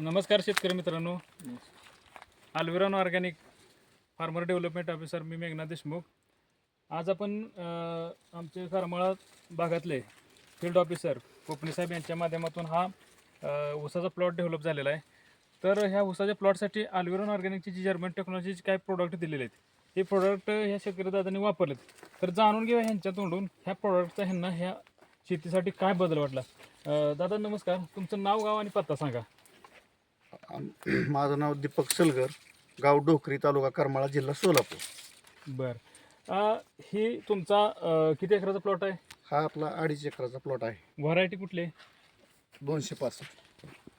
नमस्कार शेतकरी मित्रांनो. Alviron organic farmer development officer मी मेघना देशमुख. आज आपण आमचे करमाळा भागातले फील्ड ऑफिसर कोपणे साहेब यांच्या माध्यमातून हा उसाचा ऊसाचा प्लॉट डेव्हलप झालेला आहे. तर ह्या ऊसाच्या प्लॉटसाठी आल्विरॉन ऑर्गॅनिकची जी जर्मन टेक्नॉलॉजीचे काय प्रोडक्ट दिलेले आहेत ते प्रोडक्ट ह्या शेतकरी दादांनी वापरलेत. तर जाणून घेऊया ह्यांच्या तोंडून ह्या प्रोडक्टचा ह्यांना ह्या शेतीसाठी काय बदल वाटला? दादा नमस्कार. तुमचं नाव गाव आणि पत्ता सांगा. माझं नाव दीपक सलगर गाव डोकरी तालुका करमाळा जिल्हा सोलापूर. बर. ही तुमचा अ, किती एकराचा प्लॉट आहे? हा आपला अडीच एकराचा प्लॉट आहे. व्हरायटी कुठली? आहे? दोनशे पाच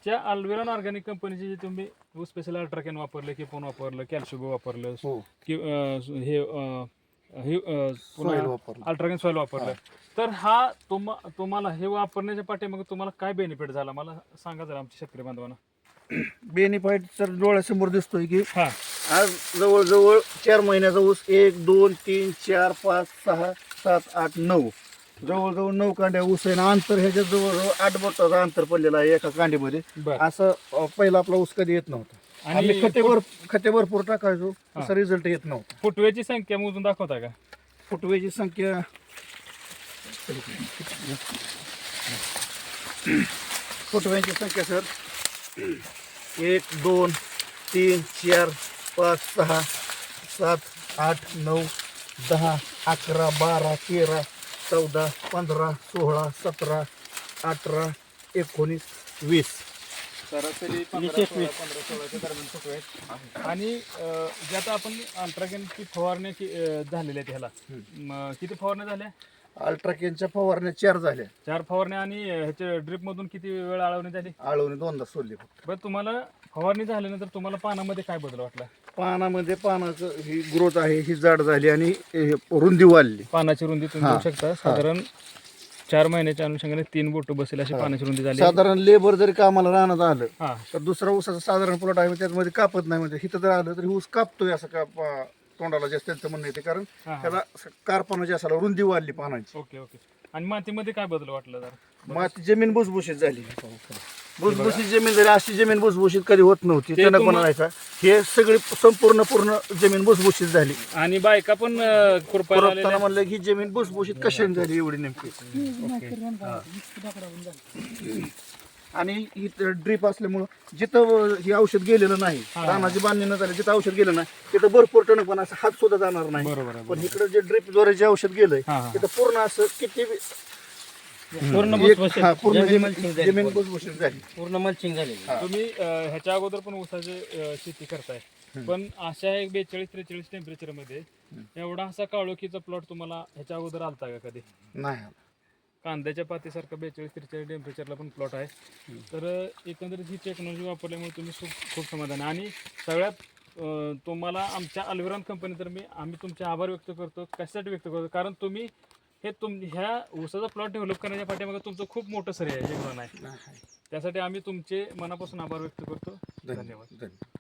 त्या अल्विरॉन ऑर्गॅनिक कंपनीचे जे तुम्ही स्पेशल अल्ट्राकॅन वापरलं किपोन वापरलं कॅल्शिगो वापरलं हो. कि अ, हे अ, हे अ, पुन्हा Soil वापरलं. अल्ट्राकॅन सॉईल वापरलं. तर हा तुम तुम्हाला हे वापरण्याच्या पाठीमागे तुम्हाला काय बेनिफिट झाला? मला सांगा जरा आमच्या शेतकरी बांधवांना. बेनिफाईट तर डोळ्यासमोर दिसतोय की हा. आज जवळजवळ चार महिन्याचा ऊस एक दोन तीन चार पाच सहा सात आठ नऊ. जवळजवळ नऊ कांड्या ऊस आहे आणि अंतर ह्याच्यात जवळजवळ आठ बोटाचं अंतर पडलेलं आहे एका कांडीमध्ये बर. असं अं, पहिला आपला ऊस कधी येत नव्हता. आणि आणि खते भर खते भरपूर टाकायचो. असा रिझल्ट येत नव्हता. फुटव्याची संख्या मोजून दाखवता का? फुटवेची संख्या फुटव्यांची संख्या सर. एक दोन तीन चार पाच सहा सात आठ नऊ दहा अकरा बारा तेरा चौदा पंधरा सोळा सतरा अठरा एकोणीस वीस. सरासरी पंधरा, सोळा, पंधरा सोळाच्या दरम्यान फुटवे आहेत. आणि अ, जे आता आपण अल्ट्रागेनची फवारणी की- अ, झालेल्या आहेत ह्याला? म, किती फवारण्या झाल्या? अल्ट्राकेनच्या फवारण्या चार झाल्या. चार फवारण्या आणि ह्याच्या ड्रिप मधून किती वेळ आळवणी झाली? आळवणी दोनदा सोडली फक्त. बरं तुम्हाला फवारणी झाल्यानंतर तुम्हाला पानामध्ये काय बदल वाटला? पानामध्ये पानाचं ही ग्रोथ आहे ही जाड झाली आणि हे रुंदी वाढली. पानाची रुंदी तुम्ही बघू शकता. साधारण चार महिन्याच्या अनुषंगाने तीन बोट बसेल अशी. पानाची रुंदी झाली. साधारण लेबर जरी कामाला राहण्यात आलं हा. तर दुसरा ऊसाचा साधारण प्लॉट आहे त्यामध्ये कापत नाही म्हणजे हिथं जर आलं तर ऊस कापतोय असं का तोंडाला जास्त त्यांचं म्हणणं येते कारण हा, हा. त्याला कारपणा जे असाला रुंदी वाढली पानाची. Okay okay. आणि मातीमध्ये काय बदल वाटला जरा? माती जमीन भुसभुशीत झाली. भुसभुशीत जमीन जरी अशी जमीन भुसभुशीत कधी होत नव्हती ते त्यानं पण तुम्हा- व्हायचा हे सगळी संपूर्ण पूर्ण जमीन भुसभुशीत झाली. आणि बायका पण खुरपायला म्हणलं ही जमीन भुसभुशीत कशाने झाली एवढी नेमकी? आणि ही ड्रीप असल्यामुळं जिथं ही औषध गेलेलं नाही हा. रानाची बांधणी न झाली जिथं औषध गेलं नाही तिथं भरपूर टणक पण असं हात सुद्धा जाणार नाही बरोबर आहे, पण इकडे जे ड्रीपद्वारे जे औषध गेलंय हा, हा. तिथं पूर्ण असं किती पूर्ण एक- भुसभुशीत. हा, पूर्ण जमीन जमीन मल्चिंग झाली. जमीन भुसभुशीत झाली पूर्ण मल्चिंग झालेली हा. तुम्ही अ, ह्याच्या अगोदर पण ऊसाचे अ, शेती करताय पण अशा एक बेचाळीस त्रेचाळीस टेम्परेचरमध्ये एवढा असा काळोखीचा प्लॉट तुम्हाला ह्याच्या अगोदर आलता का कधी नाही कांद्याच्या पातीसारखा बेचाळीस त्रेचाळीस टेम्परेचरला पण प्लॉट आहे. तर एकंदरीत ही टेक्नॉलॉजी वापरल्यामुळे तुम्ही खूप खूप समाधान. आहे. आणि सगळ्यात तुम्हाला आमच्या अल्विरॉन कंपनी तर मी आम्ही तुमचे आभार व्यक्त करतो कशासाठी व्यक्त करतो? कारण तुम्ही हे तुम ह्या ऊसाचा प्लॉट डेव्हलप करण्याच्या पाठीमागे तुमचं खूप मोठं श्रेय आहे योगदान आहे. त्यासाठी आम्ही तुमचे मनापासून आभार व्यक्त करतो. धन्यवाद. धन्यवाद